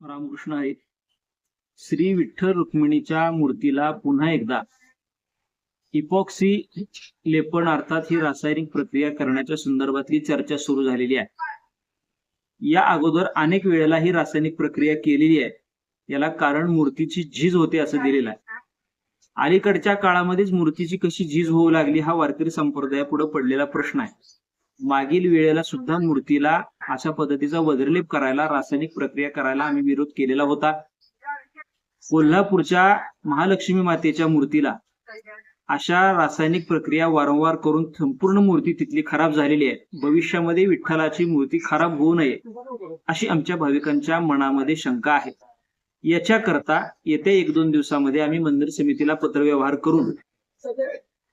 रामकृष्ण आहे. श्री विठ्ठल रुक्मिणीच्या मूर्तीला पुन्हा एकदा इपॉक्सी लेपण अर्थात ही रासायनिक प्रक्रिया करण्याच्या संदर्भातली चर्चा सुरू झालेली आहे. या अगोदर अनेक वेळेला ही रासायनिक प्रक्रिया केलेली आहे. याला कारण मूर्तीची झीज होते असं दिलेलं आहे. अलीकडच्या काळामध्येच मूर्तीची कशी झीज होऊ लागली हा वारकरी संप्रदायापुढे पडलेला प्रश्न आहे. मागील वेळेला सुद्धा मूर्तीला अशा पद्धतीचा वज्रलेप करायला रासायनिक प्रक्रिया करायला आम्ही विरोध केलेला होता. कोल्हापूरच्या महालक्ष्मी मातेच्या मूर्तीला अशा रासायनिक प्रक्रिया वारंवार करून संपूर्ण मूर्ती तिथली खराब झालेली आहे. भविष्यामध्ये विठ्ठलाची मूर्ती खराब होऊ नये अशी आमच्या भाविकांच्या मनामध्ये शंका आहे. याच्याकरता येत्या एक दोन दिवसामध्ये आम्ही मंदिर समितीला पत्रव्यवहार करून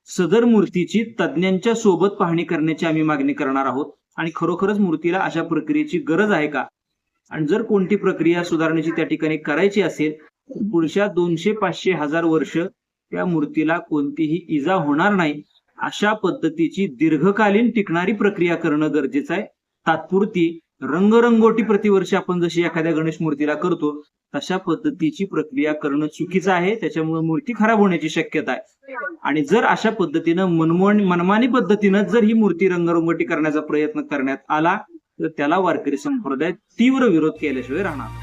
सदर मूर्तीची तज्ज्ञांच्या सोबत पाहणी करण्याची आम्ही मागणी करणार आहोत. आणि खरोखरच मूर्तीला अशा प्रक्रियेची गरज आहे का? आणि जर कोणती प्रक्रिया सुधारण्याची त्या ठिकाणी करायची असेल तर पुढच्या दोनशे पाचशे हजार वर्ष त्या मूर्तीला कोणतीही इजा होणार नाही. अशा पद्धतीची दीर्घकालीन टिकणारी प्रक्रिया करणं गरजेचं आहे. तात्पुरती रंगरंगोटी प्रतिवर्षी आपण जशी एखाद्या गणेश मूर्तीला करतो तशा पद्धतीची प्रक्रिया करणं चुकीचं आहे. त्याच्यामुळे मूर्ती खराब होण्याची शक्यता आहे. आणि जर अशा पद्धतीनं मनमोहन मनमानी पद्धतीनं जर ही मूर्ती रंगरंगोटी करण्याचा प्रयत्न करण्यात आला तर त्याला वारकरी संप्रदाय तीव्र विरोध केल्याशिवाय राहणार